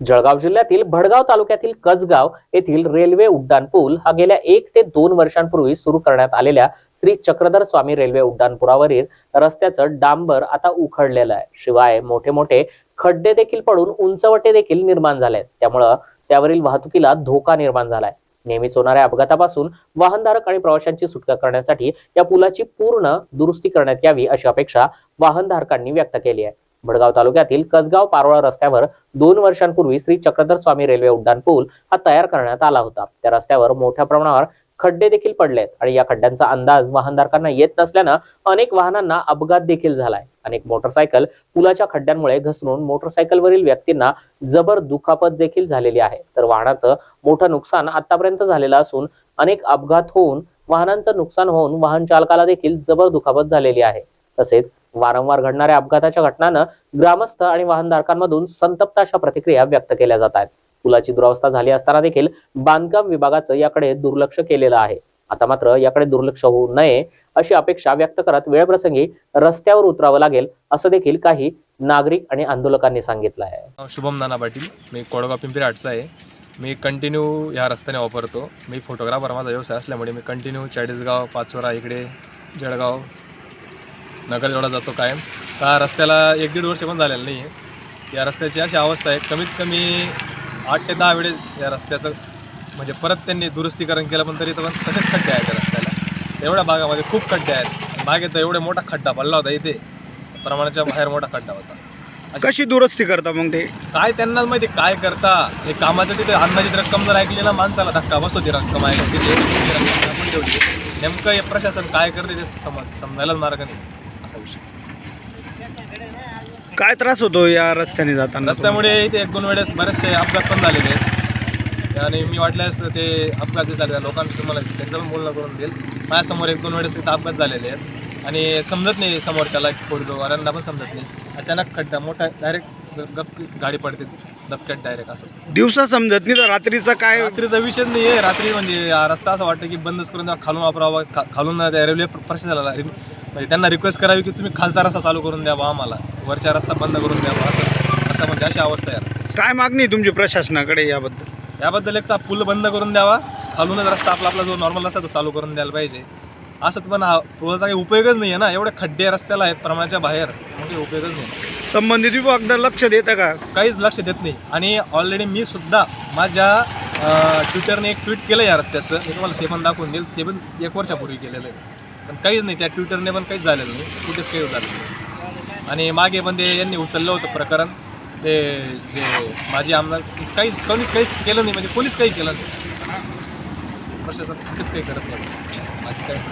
जळगाव जिल्ह्यातील भडगाव तालुक्यातील कसगाव येथील रेल्वे उड्डाणपूल हा गेल्या एक ते दोन वर्षांपूर्वी सुरू करण्यात आलेल्या श्री चक्रधर स्वामी रेल्वे उड्डाणपुरावरील रस्त्याचं डांबर आता उखडलेलं आहे. शिवाय मोठे मोठे खड्डे देखील पडून उंचवटे देखील निर्माण झाले आहेत त्यामुळं त्यावरील वाहतुकीला धोका निर्माण झालाय. नेहमीच होणाऱ्या अपघातापासून वाहनधारक आणि प्रवाशांची सुटका करण्यासाठी या पुलाची पूर्ण दुरुस्ती करण्यात यावी अशी अपेक्षा वाहनधारकांनी व्यक्त केली आहे. भडगाव तालुक्यातील कसगाव पारोळा रस्त्यावर दोन वर्षांपूर्वी श्री चक्रधर स्वामी रेल्वे उड्डाण पूल हा तयार करण्यात आला होता. त्या रस्त्यावर मोठ्या प्रमाणावर खड्डे देखील पडलेत आणि या खड्ड्यांचा अंदाज वाहनधारकांना येत नसल्यानं अनेक वाहनांना अपघात देखील झालाय. अनेक मोटरसायकल पुलाच्या खड्ड्यांमुळे घसरून मोटरसायकलवरील व्यक्तींना जबर दुखापत देखील झालेली आहे. तर वाहनाचं मोठं नुकसान आतापर्यंत झालेलं असून अनेक अपघात होऊन वाहनांचं नुकसान होऊन वाहन चालकाला देखील जबर दुखापत झालेली आहे. तसेच वारंवार घडणाऱ्या अपघाताच्या घटनानं ग्रामस्थ आणि वाहनधारकांमधून संतप्त अशा प्रतिक्रिया व्यक्त केल्या जात आहेत. पुलाची दुरावस्था झाली असताना देखील बांधकाम विभागाचं याकडे दुर्लक्ष केलेलं आहे. आता मात्र याकडे दुर्लक्ष होऊ नये अशी अपेक्षा व्यक्त करत वेळप्रसंगी रस्त्यावर उतरावं लागेल असं देखील काही नागरिक आणि आंदोलकांनी सांगितलं आहे. शुभम नाना पाटील. मी कोडगाव पिंपरी आठचा आहे. मी कंटिन्यू ह्या रस्त्याने वापरतो. मी फोटोग्राफर माझा व्यवसाय असल्यामुळे मी कंटिन्यू चाळीसगाव पाचोरा इकडे जळगाव नगरजोडा जातो कायम. त्या रस्त्याला एक दीड वर्ष पण झालेलं नाही आहे या रस्त्याची अशी अवस्था आहे. कमीत कमी आठ ते दहा वेळेस या रस्त्याचं म्हणजे परत त्यांनी दुरुस्तीकरण केलं पण तरी पण तसेच खड्डे आहेत त्या रस्त्याला. एवढ्या भागामध्ये खूप खड्डे आहेत. मागे तर एवढे मोठा खड्डा पडला होता इथे. प्रमाणाच्या बाहेर मोठा खड्डा होता. कशी दुरुस्ती करता मग ते? काय त्यांनाच माहिती काय करता? हे कामाचं तिथे अंदाजित रक्कम जर ऐकली ना माणसाला धक्का बसतो ती रक्कम ठेवली नेमकं हे प्रशासन काय करते ते समज समजायलाच मार्ग नाही. काय त्रास होतो या रस्त्याने जाताना रस्त्यामुळे इथे एक दोन वेळेस बरेचसे अपघात पण झालेले आहेत. आणि मी वाटल्यास ते अपघात जे झाले लोकांनी लोकांशी तुम्हाला त्यांचं पण बोलणं करून देईल. माझ्यासमोर एक दोन वेळेस इथं अपघात झालेले आहेत. आणि समजत नाही समोरच्याला वाऱ्यांना पण समजत नाही. अचानक खड्डा मोठा डायरेक्ट गप गाडी पडते. धपक्यात डायरेक्ट असं? दिवसा समजत नाही तर रात्रीचा काय? रात्रीचा विषयच नाही आहे रात्री म्हणजे रस्ता असं वाटतं की बंदच करून द्या खालून वापरावा खा खालून त्या रेल्वे प्रशासनाला रि- म्हणजे त्यांना रिक्वेस्ट करावी की तुम्ही खालचा रस्ता चालू करून द्यावा आम्हाला. वरच्या रस्ता बंद करून द्यावा असं असं म्हणजे अशी अवस्था आहे. काय मागणी आहे तुमची प्रशासनाकडे याबद्दल? याबद्दल एक तर पूल बंद करून द्यावा खालूनच रस्ता आपला आपला जो नॉर्मल रस्ता तो चालू करून द्यायला पाहिजे. असं पण हा पुलाचा काही उपयोगच नाही आहे ना. एवढे खड्डे रस्त्याला आहेत प्रमाणाच्या बाहेर. मग काही उपयोगच नाही संबंधित विभाग लक्ष देतं का? काहीच लक्ष देत नाही. आणि ऑलरेडी मी सुद्धा माझ्या ट्विटरने एक ट्विट केलं या रस्त्याचं. मी तुम्हाला ते पण दाखवून देईल. ते पण एक वर्षापूर्वी केलेलं आहे. पण काहीच नाही त्या ट्विटरने पण काहीच झालेलं नाही. कुठेच काही झालं नाही. आणि मागे पण ते यांनी उचललं होतं प्रकरण. ते जे माझे आमदार काहीच कोणीच काहीच केलं नाही. म्हणजे कोणीच काही केलं नाही. प्रशासन कुठेच काही करत नाही. बाकी काय